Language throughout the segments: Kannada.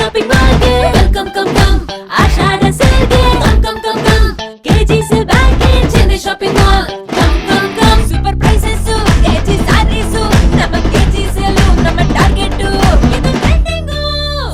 ಶಾಪಿಂಗ್ ಮಾಲ್ಗೆ ಕಮ್ ಕಮ್ ಕಮ್. ಆಷಾಢ ಸೇಲ್ಗೆ come come come come. KG sale ಬ್ಯಾಂಕ್ಗೆ Chennai shopping mall come come come. Super prices KG sarees ನಮ್ಮ ಕೆಜಿ ಸೇಲ್ ನಮ್ಮ ಟಾರ್ಗೆಟ್ ಇದು ಟ್ರೆಂಡಿಂಗ್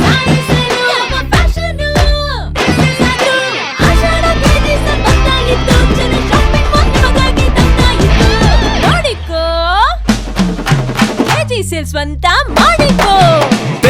ಸ್ಯಾರಿ ಸೇಲ್ ನಮ್ಮ ಫ್ಯಾಷನ್ ಆಷಾಢ ಕೆಜಿ ಸೇಲ್ ಬಂದಾಗಿತ್ತು. ಚೆನ್ನೈ ಶಾಪಿಂಗ್ ಮಾಲ್ ನಿಮಗಾಗಿ ತಂದಾಗಿತ್ತು ನೋಡಿಕೋ. ಕೆಜಿ ಸೇಲ್ ಸ್ವಂತ ಮಾಡಿಕೋ.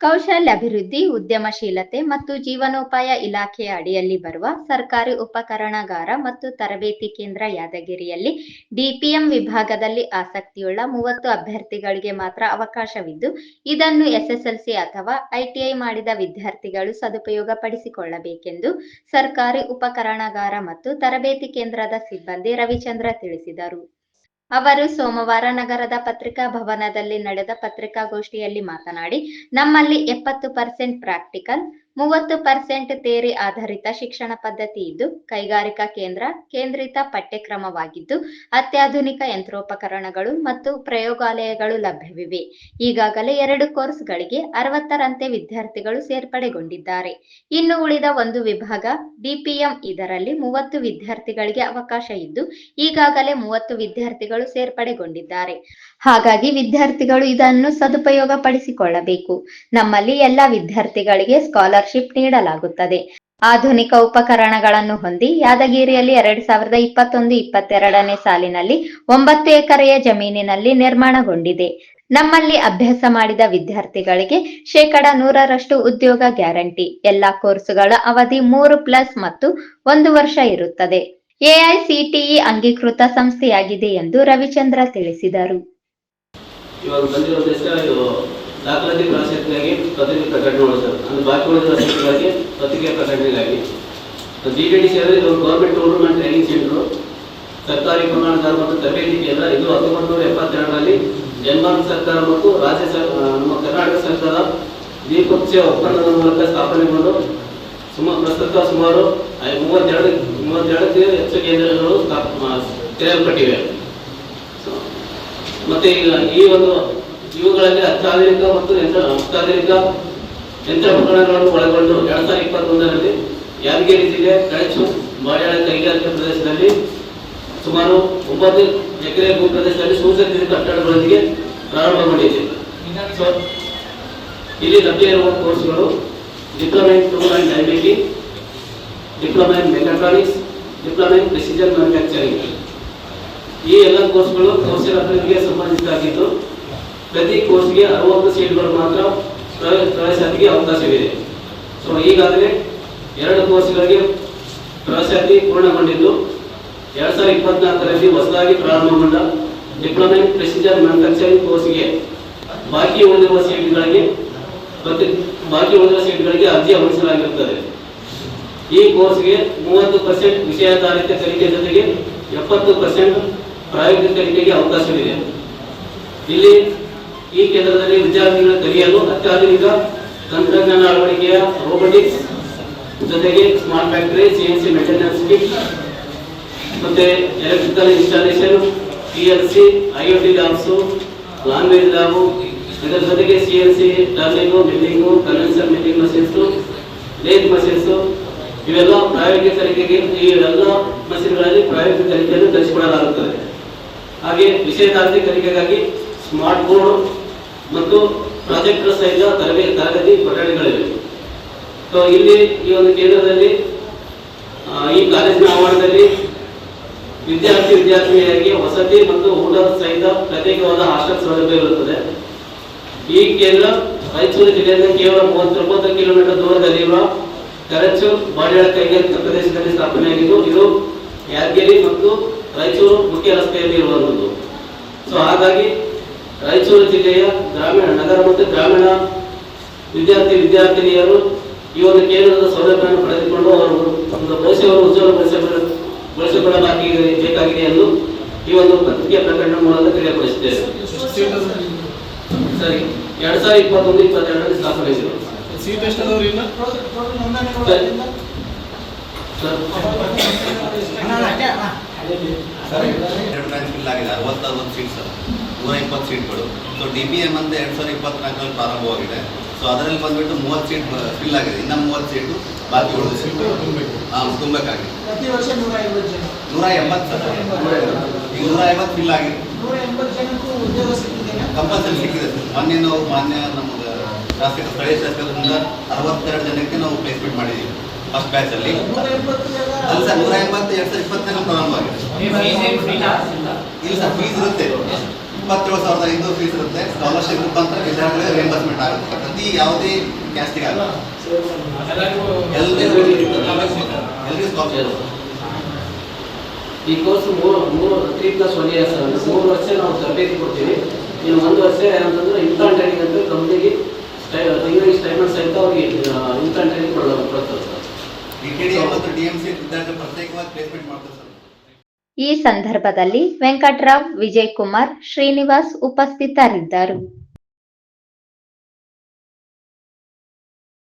ಕೌಶಲ್ಯಾಭಿವೃದ್ಧಿ, ಉದ್ಯಮಶೀಲತೆ ಮತ್ತು ಜೀವನೋಪಾಯ ಇಲಾಖೆಯ ಅಡಿಯಲ್ಲಿ ಬರುವ ಸರ್ಕಾರಿ ಉಪಕರಣಗಾರ ಮತ್ತು ತರಬೇತಿ ಕೇಂದ್ರ ಯಾದಗಿರಿಯಲ್ಲಿ ಡಿಪಿಎಂ ವಿಭಾಗದಲ್ಲಿ ಆಸಕ್ತಿಯುಳ್ಳ ಮೂವತ್ತು ಅಭ್ಯರ್ಥಿಗಳಿಗೆ ಮಾತ್ರ ಅವಕಾಶವಿದ್ದು, ಇದನ್ನು ಎಸ್ಎಸ್ಎಲ್ಸಿ ಅಥವಾ ಐಟಿಐ ಮಾಡಿದ ವಿದ್ಯಾರ್ಥಿಗಳು ಸದುಪಯೋಗ ಪಡಿಸಿಕೊಳ್ಳಬೇಕೆಂದು ಸರ್ಕಾರಿ ಉಪಕರಣಗಾರ ಮತ್ತು ತರಬೇತಿ ಕೇಂದ್ರದ ಸಿಬ್ಬಂದಿ ರವಿಚಂದ್ರ ತಿಳಿಸಿದರು. ಅವರು ಸೋಮವಾರ ನಗರದ ಪತ್ರಿಕಾ ಭವನದಲ್ಲಿ ನಡೆದ ಪತ್ರಿಕಾಗೋಷ್ಠಿಯಲ್ಲಿ ಮಾತನಾಡಿ ನಮ್ಮಲ್ಲಿ ಎಪ್ಪತ್ತು ಪರ್ಸೆಂಟ್ ಪ್ರಾಕ್ಟಿಕಲ್ ಮೂವತ್ತು ಪರ್ಸೆಂಟ್ ತೇರಿ ಆಧಾರಿತ ಶಿಕ್ಷಣ ಪದ್ಧತಿ ಇದ್ದು, ಕೈಗಾರಿಕಾ ಕೇಂದ್ರ, ಕೇಂದ್ರಿತ ಪಠ್ಯಕ್ರಮವಾಗಿದ್ದು, ಅತ್ಯಾಧುನಿಕ ಯಂತ್ರೋಪಕರಣಗಳು ಮತ್ತು ಪ್ರಯೋಗಾಲಯಗಳು ಲಭ್ಯವಿವೆ. ಈಗಾಗಲೇ ಎರಡು ಕೋರ್ಸ್ಗಳಿಗೆ ಅರವತ್ತರಂತೆ ವಿದ್ಯಾರ್ಥಿಗಳು ಸೇರ್ಪಡೆಗೊಂಡಿದ್ದಾರೆ. ಇನ್ನು ಉಳಿದ ಒಂದು ವಿಭಾಗ ಡಿಪಿಎಂ ಇದರಲ್ಲಿ ಮೂವತ್ತು ವಿದ್ಯಾರ್ಥಿಗಳಿಗೆ ಅವಕಾಶ ಇದ್ದು, ಈಗಾಗಲೇ ಮೂವತ್ತು ವಿದ್ಯಾರ್ಥಿಗಳು ಸೇರ್ಪಡೆಗೊಂಡಿದ್ದಾರೆ. ಹಾಗಾಗಿ ವಿದ್ಯಾರ್ಥಿಗಳು ಇದನ್ನು ಸದುಪಯೋಗ ಪಡಿಸಿಕೊಳ್ಳಬೇಕು ನಮ್ಮಲ್ಲಿ ಎಲ್ಲ ವಿದ್ಯಾರ್ಥಿಗಳಿಗೆ ಸ್ಕಾಲರ್ಶಿಪ್ ನೀಡಲಾಗುತ್ತದೆ. ಆಧುನಿಕ ಉಪಕರಣಗಳನ್ನು ಹೊಂದಿ ಯಾದಗಿರಿಯಲ್ಲಿ ಎರಡ್ ಸಾವಿರದ ಇಪ್ಪತ್ತೊಂದು ಇಪ್ಪತ್ತೆರಡನೇ ಸಾಲಿನಲ್ಲಿ ಒಂಬತ್ತು ಎಕರೆಯ ಜಮೀನಿನಲ್ಲಿ ನಿರ್ಮಾಣಗೊಂಡಿದೆ. ನಮ್ಮಲ್ಲಿ ಅಭ್ಯಾಸ ಮಾಡಿದ ವಿದ್ಯಾರ್ಥಿಗಳಿಗೆ ಶೇಕಡ ನೂರರಷ್ಟು ಉದ್ಯೋಗ ಗ್ಯಾರಂಟಿ. ಎಲ್ಲಾ ಕೋರ್ಸುಗಳ ಅವಧಿ ಮೂರು ಪ್ಲಸ್ ಮತ್ತು ಒಂದು ವರ್ಷ ಇರುತ್ತದೆ. ಎಐಸಿಟಿಇ ಅಂಗೀಕೃತ ಸಂಸ್ಥೆಯಾಗಿದೆ ಎಂದು ರವಿಚಂದ್ರ ತಿಳಿಸಿದರು. ದಾಖಲಾತಿ ಪ್ರಾಶಸ್ತ್ಯಕ್ಕಾಗಿ ಪತ್ರಿಕೆ ಪ್ರಕಟಣೆ ಸರ್ ಅಂದ್ರೆ ಬಾಕಿ ಉಳಿದ ವರ್ಷಗಳಿಗೆ ಪತ್ರಿಕೆ ಪ್ರಕಟಣೆಗಾಗಿ. ಟಿ ಡಿ ಸಿ ಅಂದ್ರೆ ಇದು ಗೌರ್ಮೆಂಟ್ ಗೌರ್ಮೆಂಟ್ ಟ್ರೈನಿಂಗ್ ಸೆಂಟರ್ ಸರ್ಕಾರಿ ಪ್ರಮಾಣದಾರ ಮತ್ತು ತರಬೇತಿ ಕೇಂದ್ರ. ಇದು ಹತ್ತೊಂಬತ್ತು ನೂರ ಎಪ್ಪತ್ತೆರಡರಲ್ಲಿ ಡೆನ್ಮಾರ್ಕ್ ಸರ್ಕಾರ ಮತ್ತು ರಾಜ್ಯ ನಮ್ಮ ಕರ್ನಾಟಕ ಸರ್ಕಾರ ದ್ವಿಪಕ್ಷೀಯ ಒಪ್ಪಂದದ ಮೂಲಕ ಸ್ಥಾಪನೆಗೊಂಡು ಸುಮಾರು ಪ್ರಸ್ತುತ ಸುಮಾರು ಮೂವತ್ತೆರಡು, ಮೂವತ್ತೆರಡಕ್ಕೆ ಹೆಚ್ಚು ಕೇಂದ್ರಗಳು ಸ್ಥಾಪ- ತೆರೆಯಲ್ಪಟ್ಟಿವೆ. ಮತ್ತೆ ಈ ಒಂದು ಇವುಗಳಲ್ಲಿ ಅತ್ಯಾಧುನಿಕ ಮತ್ತು ಯಂತ್ರ ಯಂತ್ರೋಪಕರಣಗಳನ್ನು ಒಳಗೊಂಡು ಎರಡ್ ಸಾವಿರದ ಇಪ್ಪತ್ತೊಂದರಲ್ಲಿ ಯಾದಗಿರಿ ಜಿಲ್ಲೆ ಕಳಚು ಮಾಯಾಳ ಕೈಗಾರಿಕಾ ಪ್ರದೇಶದಲ್ಲಿ ಸುಮಾರು ಒಂಬತ್ತು ಎಕರೆ ಭೂ ಪ್ರದೇಶದಲ್ಲಿ ಸುಸಜ್ಜಿತ ಕಟ್ಟಡಗಳೊಂದಿಗೆ ಪ್ರಾರಂಭಗೊಂಡಿದೆ. ಇಲ್ಲಿ ಲಭ್ಯ ಇರುವ ಕೋರ್ಸ್ಗಳು diploma in tool and ಡೈಬೇಟಿ diploma in mechatronics diploma in precision manufacturing. ಈ ಎಲ್ಲ ಕೋರ್ಸ್ಗಳು ಕೌಶಲ ಅಭಿವೃದ್ಧಿಗೆ ಸಂಬಂಧಿಸಿದ್ದಾಗಿದ್ದು ಪ್ರತಿ ಕೋರ್ಸ್ಗೆ ಅರವತ್ತು ಸೀಟ್ಗಳು ಮಾತ್ರ ಪ್ರವೇಶ ಪ್ರವೇಶಾತಿಗೆ ಅವಕಾಶವಿದೆ. ಸೊ ಈಗಾಗಲೇ ಎರಡು ಕೋರ್ಸ್ಗಳಿಗೆ ಪ್ರವೇಶಾತಿ ಪೂರ್ಣಗೊಂಡಿದ್ದು, ಎರಡ್ ಸಾವಿರದ ಇಪ್ಪತ್ನಾಲ್ಕರಲ್ಲಿ ಹೊಸದಾಗಿ ಪ್ರಾರಂಭಗೊಂಡ ಡಿಪ್ಲೊಮಾ ಇನ್ ಪ್ರೆಸಿಜರ್ ಮ್ಯಾನುಫ್ಯಾಕ್ಚರಿಂಗ್ ಕೋರ್ಸ್ಗೆ ಬಾಕಿ ಉಳಿದಿರುವ ಸೀಟ್ಗಳಿಗೆ ಪ್ರತಿ, ಬಾಕಿ ಉಳಿದಿರುವ ಸೀಟ್ಗಳಿಗೆ ಅರ್ಜಿ ಆಹ್ವಾನಿಸಲಾಗಿರುತ್ತದೆ ಈ ಕೋರ್ಸ್ಗೆ ಮೂವತ್ತು ಪರ್ಸೆಂಟ್ ವಿಷಯಾಧಾರಿತ ಕಲಿಕೆ ಜೊತೆಗೆ ಎಪ್ಪತ್ತು ಪರ್ಸೆಂಟ್ ಪ್ರಾಯೋಗಿಕ ಕಲಿಕೆಗೆ ಅವಕಾಶವಿದೆ. ಇಲ್ಲಿ ಈ ಕೇಂದ್ರದಲ್ಲಿ ವಿದ್ಯಾರ್ಥಿಗಳು ಕಲಿಯಲು ಅತ್ಯಾಧುನಿಕ ತಂತ್ರಜ್ಞಾನ ಅಳವಡಿಕೆಯ ರೋಬೋಟಿಕ್ಸ್ ಜೊತೆಗೆ smart factory C N C maintenance kit ಮತ್ತೆ electrical installation P L C I O T labs language lab ಇದರ ಜೊತೆಗೆ C N C turning milling conventional milling machines lathe machines ಇವೆಲ್ಲ ಪ್ರಾಯೋಗಿಕ ಈ ಎಲ್ಲ ಮಷಿನ್ಗಳಲ್ಲಿ ಪ್ರಾಯೋಗಿಕ ಕಲಿಕೆಯನ್ನು ಕಲಿಸಿಕೊಡಲಾಗುತ್ತದೆ. ಹಾಗೆ ವಿಶೇಷಾರ್ಥಿ ಕಲಿಕೆಗಾಗಿ ಸ್ಮಾರ್ಟ್ ಬೋರ್ಡ್ ಮತ್ತು ಪ್ರಾಜೆಕ್ಟರ್ ಸಹಿತ ತರಬೇತಿ ತರಗತಿ ಕೊಠಡಿಗಳಿವೆ. ಸೊ ಇಲ್ಲಿ ಈ ಒಂದು ಕೇಂದ್ರದಲ್ಲಿ ಈ ಕಾಲೇಜಿನ ಆವರಣದಲ್ಲಿ ವಿದ್ಯಾರ್ಥಿ ವಿದ್ಯಾರ್ಥಿನಿಯರಿಗೆ ವಸತಿ ಮತ್ತು ಊಟದ ಸಹಿತ ಪ್ರತ್ಯೇಕವಾದ ಹಾಸ್ಟೆಲ್ ಸೌಲಭ್ಯ ಇರುತ್ತದೆ. ಈ ಕೇಂದ್ರ ರಾಯಚೂರು ಜಿಲ್ಲೆಯಿಂದ ಕೇವಲ ಮೂವತ್ತೊಂಬತ್ತು ಕಿಲೋಮೀಟರ್ ದೂರದಲ್ಲಿರುವ ಕರಚು ಬಾಡಿಯಾಳ ಪ್ರದೇಶದಲ್ಲಿ ಸ್ಥಾಪನೆಯಾಗಿದ್ದು, ಇದು ಯಾದಗಿರಿ ಮತ್ತು ರಾಯಚೂರು ಮುಖ್ಯ ರಸ್ತೆಯಲ್ಲಿ ಇರುವಂಥದ್ದು. ಸೊ ಹಾಗಾಗಿ ರಾಯಚೂರು ಜಿಲ್ಲೆಯ ಗ್ರಾಮೀಣ ನಗರ ಮತ್ತು ಗ್ರಾಮೀಣ ವಿದ್ಯಾರ್ಥಿ ವಿದ್ಯಾರ್ಥಿನಿಯರು ಈ ಒಂದು ಕೇಂದ್ರದ ಸೌಲಭ್ಯವನ್ನು ಪಡೆದುಕೊಂಡು ಅವರು ಒಂದು ಭವಿಷ್ಯವನ್ನು ಉಜ್ವಲಗೊಳಿಸಬ ಗೊಳಿಸಿಕೊಳ್ಳಲಾಗಿ ಬೇಕಾಗಿದೆ ಎಂದು ಈ ಒಂದು ಪತ್ರಿಕೆ ಪ್ರಕಟಣೆ ಮೂಲಕ ತಿಳಿಯಪಡಿಸಿದ್ದೇವೆ. ಸರಿ ಎರಡ್ ಸಾವಿರದ ಇಪ್ಪತ್ತೊಂದು ಇಪ್ಪತ್ತೆರಡರಲ್ಲಿ ಸ್ಥಾಪನೆಯಾಗಿದೆ ಸೀಟ್ ಎಷ್ಟಾದವ್ರಿ ಇನ್ನು? ಸರ್. ನೂರ ಇಪ್ಪತ್ತು ಸೀಟ್ಗಳು. ಸೊ ಡಿ ಬಿ ಎಂ ಅಂತ ಎರಡು ಸಾವಿರದ ಇಪ್ಪತ್ನಾಲ್ಕರಲ್ಲಿ ಪ್ರಾರಂಭವಾಗಿದೆ. ಸೊ ಅದರಲ್ಲಿ ಬಂದುಬಿಟ್ಟು ಮೂವತ್ತು ಸೀಟ್ ಫಿಲ್ ಆಗಿದೆ. ಇನ್ನು ಮೂವತ್ತು ಸೀಟು ಬಾಕಿ ಉಳಿದ ಸೀಟು ಹಾಂ ತುಂಬಬೇಕಾಗಿದೆ. ಪ್ರತಿ ವರ್ಷ ನೂರ ಐವತ್ತು ಜನ. ನೂರ ಎಂಬತ್ತು ಸರ್. ಈಗ ನೂರ ಐವತ್ತು ಫಿಲ್ ಆಗಿದೆ. ನೂರ ಎಂಬತ್ತು ಜನಕ್ಕೂ ಉದ್ಯೋಗ ಸಿಕ್ಕಿದೆ ಕಂಪಲ್ಸರಿ ಸಿಕ್ಕಿದೆ ಸರ್. ಮೊನ್ನೆ ನಾವು ಮಾನ್ಯ ನಮ್ಗೆ ಶಾಸಕ ಸ್ಥಳೀಯ ಶಾಸಕರಿಂದ ಅರವತ್ತೆರಡು ಜನಕ್ಕೆ ನಾವು ಪ್ಲೇಸ್ಮೆಂಟ್ ಮಾಡಿದ್ದೀವಿ. ಫಸ್ಟ್ ಬ್ಯಾಚ್ ಅಲ್ಲಿ. ನೂರ ಎಂಬತ್ತು ಜನ ಅಲ್ಲ ಸರ್ ನೂರ ಎಂಬತ್ತು ಎರಡು ಸಾವಿರದ ಇಪ್ಪತ್ತನೇ ಪ್ರಾರಂಭ ಆಗಿದೆ ಇಲ್ಲ? ಸರ್ ಫೀಸ್ ಇರುತ್ತೆ. ಇಪ್ಪತ್ತೇಳು ಸಾವಿರದ ಐನೂರು ಫೀಸ್ ಇರುತ್ತೆ. ಸ್ಕಾಲರ್ಶಿಪ್ ಮುಖಾಂತರ ವಿದ್ಯಾರ್ಥಿಗಳಿಗೆ ರಿಯಂಬರ್ಸ್ಮೆಂಟ್ ಆಗುತ್ತೆ. ಪ್ರತಿ ಯಾವುದೇ ಕ್ಯಾಸ್ಟಿಗೆ ಆಗಲ್ಲ ಎಲ್ಲರಿಗೂ ಎಲ್ಲರಿಗೂ ಸ್ಕಾಲರ್ಶಿಪ್ ಈ ಕೋರ್ಸ್ ಮೂರು ಮೂರು ತ್ರೀ ಪ್ಲಸ್ ಒನ್ ಇಯರ್ಸ್ ಮೂರು ವರ್ಷ ನಾವು ತರಬೇತಿ ಕೊಡ್ತೀವಿ. ಇನ್ನು ಒಂದು ವರ್ಷ ಏನಂತಂದ್ರೆ ಇಂಟ್ರಾನ್ ಟ್ರೈನಿಂಗ್ ಅಂತ ಕಂಪ್ನಿಗೆ ತಿಂಗಳಿಗೆ ಸ್ಟೈಮೆಂಟ್ ಸಹಿತ ಅವ್ರಿಗೆ ಇಂಟ್ರಾನ್ ಟ್ರೈನಿಂಗ್ ಕೊಡೋದು ಕೊಡ್ತಾರೆ. ಡಿ ಕೆ ಡಿ ಮತ್ತು ಡಿ ಎಂ ಸಿ ವಿದ್ಯಾರ್ಥಿ ಪ್ರತ್ಯೇಕವಾಗಿ ಪ್ಲೇಸ್ಮೆಂಟ್ ಮಾಡ್ತಾರೆ ಸರ್. ಈ ಸಂದರ್ಭದಲ್ಲಿ ವೆಂಕಟರಾವ್ ವಿಜಯ್ ಕುಮಾರ್ ಶ್ರೀನಿವಾಸ್ ಉಪಸ್ಥಿತರಿದ್ದರು.